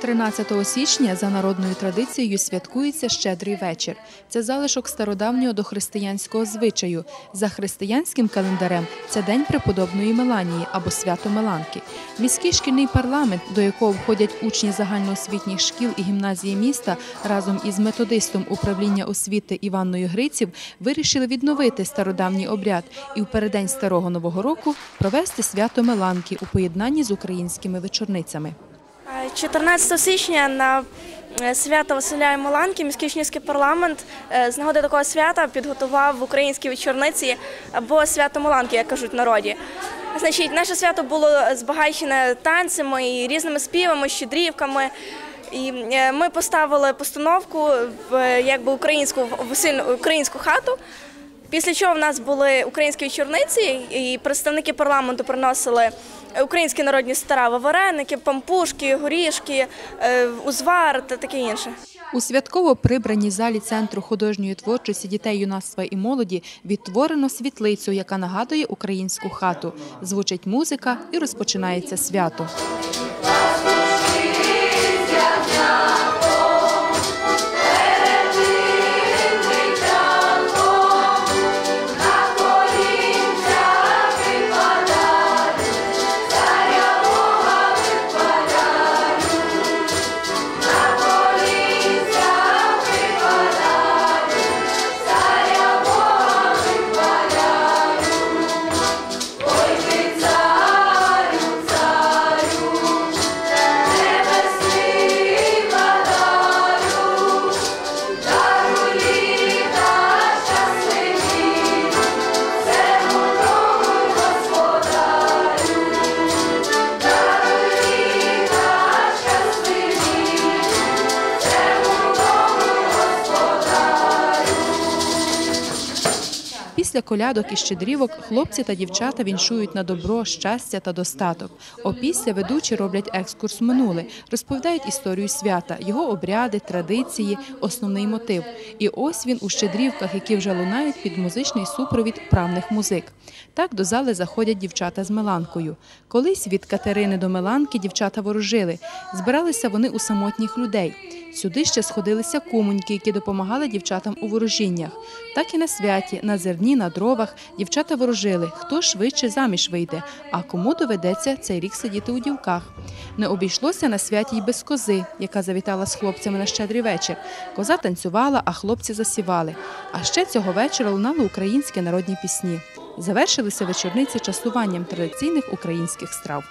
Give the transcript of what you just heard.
13 січня за народною традицією святкується щедрий вечір. Це залишок стародавнього дохристиянського звичаю. За християнським календарем це день преподобної Меланії або свято Меланки. Міський шкільний парламент, до якого входять учні загальноосвітніх шкіл і гімназії міста, разом із методистом управління освіти Іванною Гриців, вирішили відновити стародавній обряд і в переддень старого нового року провести свято Меланки у поєднанні з українськими вечорницями. 14 січня на е, свято Василя і Маланки міський учнівський парламент е, з нагоди такого свята підготував українські вечорниці або свято Маланки, як кажуть в народі. Значить, наше свято було збагачене танцями і різними співами, щедрівками. І е, ми поставили постановку в якби українську в українську хату. Після чого в нас були українські вечорниці, і представники парламенту приносили українські народні страви, вареники, пампушки, горішки, е, узвар та таке інше. У святково прибраній залі Центру художньої творчості дітей, юнацтва і молоді відтворено світлицю, яка нагадує українську хату. Звучить музика і розпочинається свято. Після колядок і щедрівок хлопці та дівчата віншують на добро, щастя та достаток. Опісля ведучі роблять екскурс минуле, розповідають історію свята, його обряди, традиції, основний мотив. І ось він у щедрівках, які вже лунають під музичний супровід правних музик. Так до зали заходять дівчата з Меланкою. Колись від Катерини до Меланки дівчата ворожили. Збиралися вони у самотніх людей. Сюди ще сходилися кумоньки, які допомагали дівчатам у ворожіннях. Так і на святі, на зерні, на дровах дівчата ворожили, хто швидше заміж вийде, а кому доведеться цей рік сидіти у дівках. Не обійшлося на святі й без кози, яка завітала з хлопцями на щедрий вечір. Коза танцювала, а хлопці засівали. А ще цього вечора лунали українські народні пісні. Завершилися вечорниці частуванням традиційних українських страв.